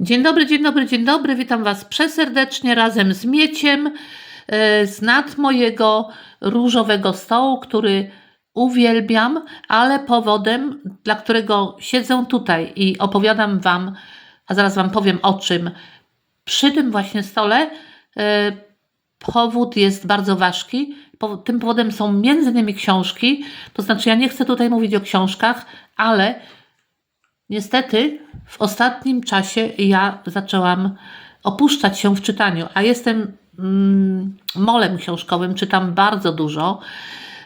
Dzień dobry, dzień dobry, dzień dobry. Witam Was przeserdecznie razem z Mieciem e, z nad mojego różowego stołu, który uwielbiam, ale powodem, dla którego siedzę tutaj i opowiadam Wam, a zaraz Wam powiem o czym, przy tym właśnie stole, e, powód jest bardzo ważki. Tym powodem są między innymi książki. To znaczy, ja nie chcę tutaj mówić o książkach, ale Niestety w ostatnim czasie ja zaczęłam opuszczać się w czytaniu, a jestem mm, molem książkowym, czytam bardzo dużo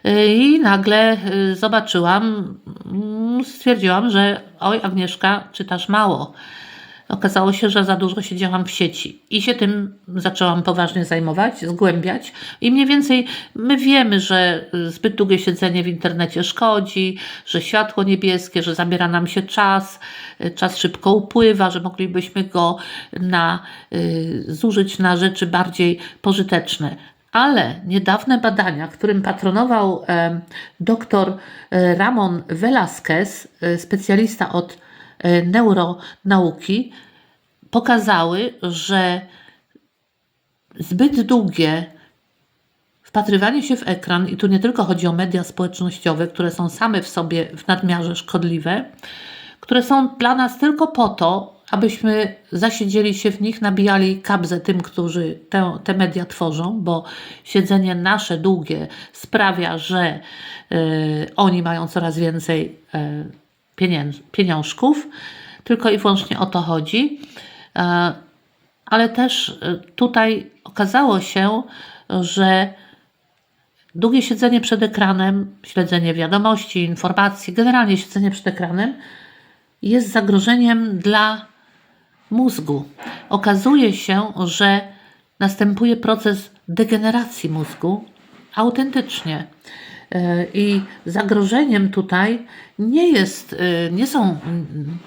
y, i nagle y, zobaczyłam, mm, stwierdziłam, że oj Agnieszka, czytasz mało. Okazało się, że za dużo siedziałam w sieci i się tym zaczęłam poważnie zajmować, zgłębiać. I mniej więcej my wiemy, że zbyt długie siedzenie w internecie szkodzi, że światło niebieskie, że zabiera nam się czas, czas szybko upływa, że moglibyśmy go na, y, zużyć na rzeczy bardziej pożyteczne. Ale niedawne badania, którym patronował e, dr Ramon Velasquez, e, specjalista od neuronauki, pokazały, że zbyt długie wpatrywanie się w ekran, i tu nie tylko chodzi o media społecznościowe, które są same w sobie w nadmiarze szkodliwe, które są dla nas tylko po to, abyśmy zasiedzieli się w nich, nabijali kabzę tym, którzy te, te media tworzą, bo siedzenie nasze długie sprawia, że y, oni mają coraz więcej y, pieniążków. Tylko i wyłącznie o to chodzi. E, ale też y, tutaj okazało się, że długie siedzenie przed ekranem, śledzenie wiadomości, informacji, generalnie siedzenie przed ekranem jest zagrożeniem dla mózgu. Okazuje się, że następuje proces degeneracji mózgu autentycznie. E, I zagrożeniem tutaj nie jest, e, nie są, mm,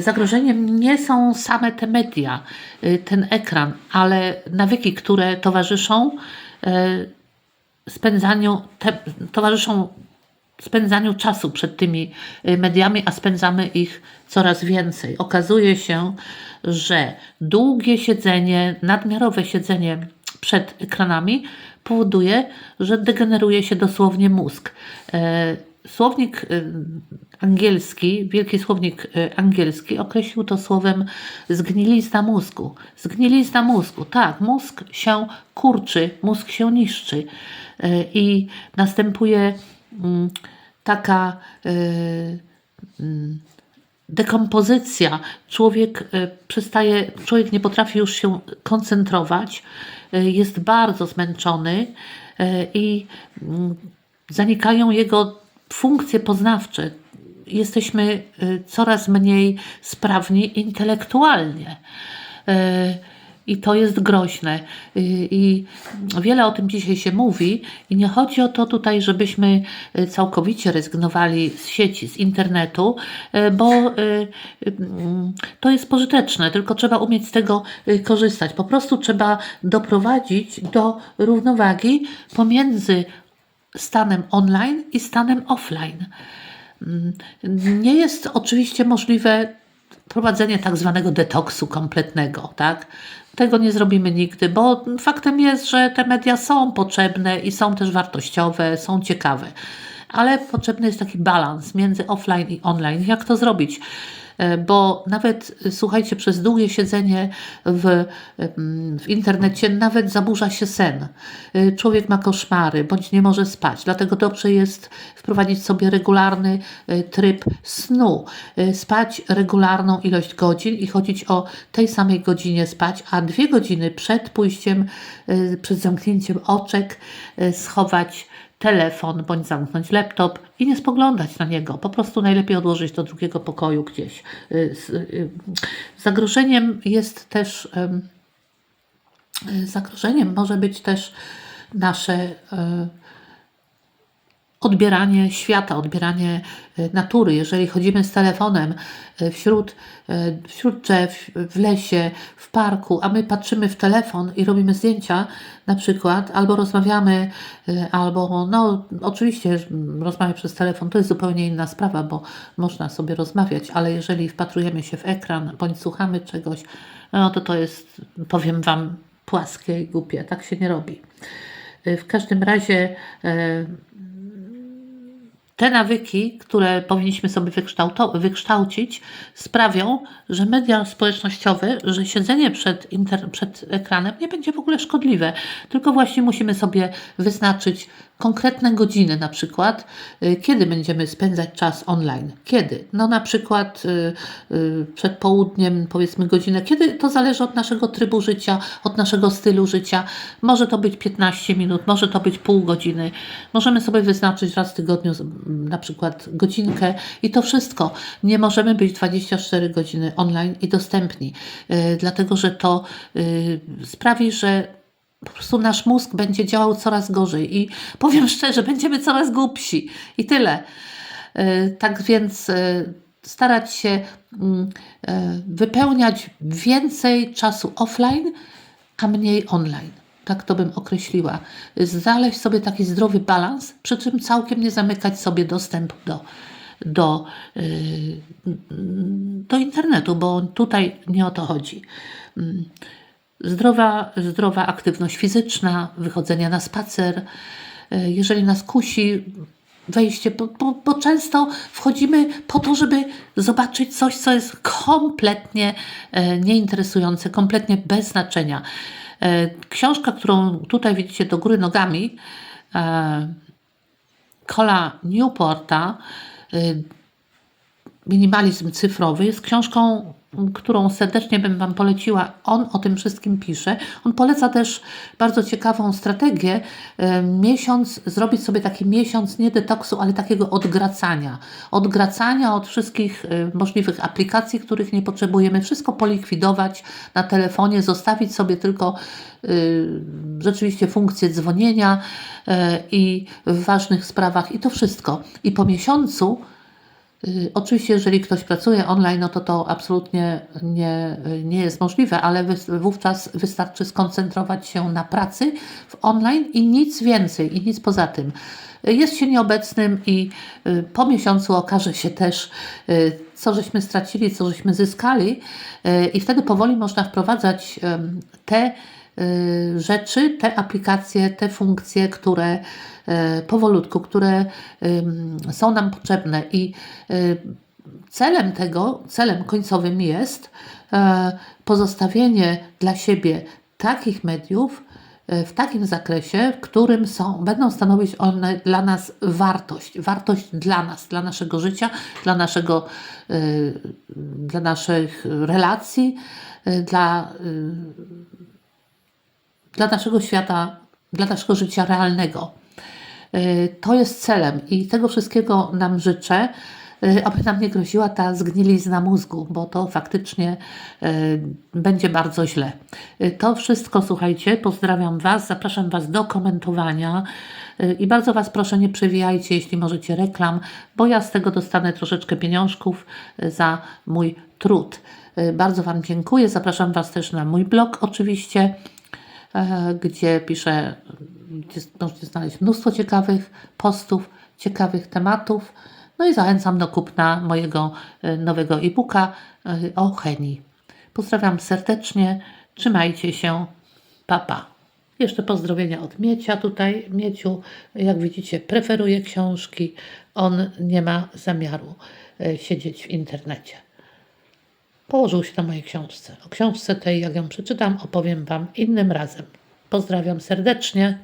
zagrożeniem nie są same te media, e, ten ekran, ale nawyki, które towarzyszą spędzaniu, te, towarzyszą spędzaniu czasu przed tymi mediami, a spędzamy ich coraz więcej. Okazuje się, że długie siedzenie, nadmiarowe siedzenie przed ekranami powoduje, że degeneruje się dosłownie mózg. E, Słownik y, angielski, wielki słownik y, angielski określił to słowem zgnilizna mózgu. Zgnilizna mózgu, tak, mózg się kurczy, mózg się niszczy i następuje mm, taka y, mm, dekompozycja. Człowiek y, przestaje, człowiek nie potrafi już się koncentrować, y, jest bardzo zmęczony y, i mm, zanikają jego funkcje poznawcze. Jesteśmy coraz mniej sprawni intelektualnie. I to jest groźne. I wiele o tym dzisiaj się mówi. I nie chodzi o to tutaj, żebyśmy y, całkowicie rezygnowali z sieci, z internetu, y, bo mm, to jest pożyteczne, tylko trzeba umieć z tego korzystać. Po prostu trzeba doprowadzić do równowagi pomiędzy stanem online i stanem offline. Mm, Nie jest oczywiście możliwe prowadzenie tak zwanego detoksu kompletnego, tak? Tego nie zrobimy nigdy, bo faktem jest, że te media są potrzebne i są też wartościowe, są ciekawe. Ale potrzebny jest taki balans między offline i online. Jak to zrobić? E, Bo nawet, e, słuchajcie, przez długie siedzenie w, em, w internecie nawet zaburza się sen. E, Człowiek ma koszmary bądź nie może spać. Dlatego dobrze jest wprowadzić sobie regularny e, tryb snu. E, Spać regularną ilość godzin i chodzić o tej samej godzinie spać, a dwie godziny przed pójściem, e, przed zamknięciem oczek e, schować telefon bądź zamknąć laptop i nie spoglądać na niego. Po prostu najlepiej odłożyć do drugiego pokoju gdzieś. Y, y, Zagrożeniem jest też y, zagrożeniem może być też nasze y, odbieranie świata, odbieranie e, natury. Jeżeli chodzimy z telefonem e, wśród, e, wśród drzew, w lesie, w parku, a my patrzymy w telefon i robimy zdjęcia na przykład, albo rozmawiamy, albo no oczywiście mm, rozmawiać przez telefon to jest zupełnie inna sprawa, bo można sobie rozmawiać, ale jeżeli wpatrujemy się w ekran bądź słuchamy czegoś, no to to jest, powiem Wam, płaskie i głupie. Tak się nie robi. W każdym razie te nawyki, które powinniśmy sobie wykształcić, sprawią, że media społecznościowe, że siedzenie przed, przed ekranem nie będzie w ogóle szkodliwe. Tylko właśnie musimy sobie wyznaczyć konkretne godziny, na przykład, y, kiedy będziemy spędzać czas online. Kiedy? No na przykład y, y, przed południem, powiedzmy godzinę. Kiedy? To zależy od naszego trybu życia, od naszego stylu życia. Może to być 15 minut, może to być pół godziny. Możemy sobie wyznaczyć raz w tygodniu na przykład godzinkę i to wszystko. Nie możemy być 24 godziny online i dostępni, dlatego że to sprawi, że po prostu nasz mózg będzie działał coraz gorzej i powiem szczerze, będziemy coraz głupsi i tyle. Y, Tak więc y, starać się mm, y, wypełniać więcej czasu offline, a mniej online. Tak to bym określiła. Znaleźć sobie taki zdrowy balans, przy czym całkiem nie zamykać sobie dostępu do, do, do internetu, bo tutaj nie o to chodzi. Zdrowa, zdrowa aktywność fizyczna, wychodzenie na spacer. E, Jeżeli nas kusi wejście, bo, bo, bo często wchodzimy po to, żeby zobaczyć coś, co jest kompletnie e, nieinteresujące, kompletnie bez znaczenia. E, Książka, którą tutaj widzicie do góry nogami, Cola Newporta, Minimalizm cyfrowy jest książką, którą serdecznie bym Wam poleciła. On o tym wszystkim pisze. On poleca też bardzo ciekawą strategię. e, Miesiąc, zrobić sobie taki miesiąc nie detoksu, ale takiego odgracania. Odgracania od wszystkich e, możliwych aplikacji, których nie potrzebujemy. Wszystko polikwidować na telefonie, zostawić sobie tylko y, rzeczywiście funkcję dzwonienia i w ważnych sprawach i to wszystko. I po miesiącu Oczywiście, jeżeli ktoś pracuje online, no to to absolutnie nie, nie jest możliwe, ale wówczas wystarczy skoncentrować się na pracy w online i nic więcej, i nic poza tym. Y, Jest się nieobecnym i y, po miesiącu okaże się też, y, co żeśmy stracili, co żeśmy zyskali, y, i wtedy powoli można wprowadzać te y, rzeczy, te aplikacje, te funkcje, które y, powolutku, które ym, są nam potrzebne. I y, celem tego, celem końcowym jest pozostawienie dla siebie takich mediów w takim zakresie, w którym są, będą stanowić one dla nas wartość, wartość dla nas, dla naszego życia, dla naszego, y, dla naszych relacji, y, dla, y, dla naszego świata, dla naszego życia realnego. Y, To jest celem i tego wszystkiego nam życzę, y, aby nam nie groziła ta zgnilizna mózgu, bo to faktycznie y, będzie bardzo źle. To wszystko, słuchajcie, pozdrawiam Was, zapraszam Was do komentowania i bardzo Was proszę, nie przewijajcie, jeśli możecie, reklam, bo ja z tego dostanę troszeczkę pieniążków za mój trud. Bardzo Wam dziękuję, zapraszam Was też na mój blog oczywiście gdzie piszę, gdzie możecie znaleźć mnóstwo ciekawych postów, ciekawych tematów. No i zachęcam do kupna mojego e, nowego e-booka e, o chemii. Pozdrawiam serdecznie, trzymajcie się, papa. Pa. Jeszcze pozdrowienia od Miecia tutaj. Mieciu, jak widzicie, preferuje książki. On nie ma zamiaru e, siedzieć w internecie położył się na mojej książce. O książce tej, jak ją przeczytam, opowiem Wam innym razem. Pozdrawiam serdecznie.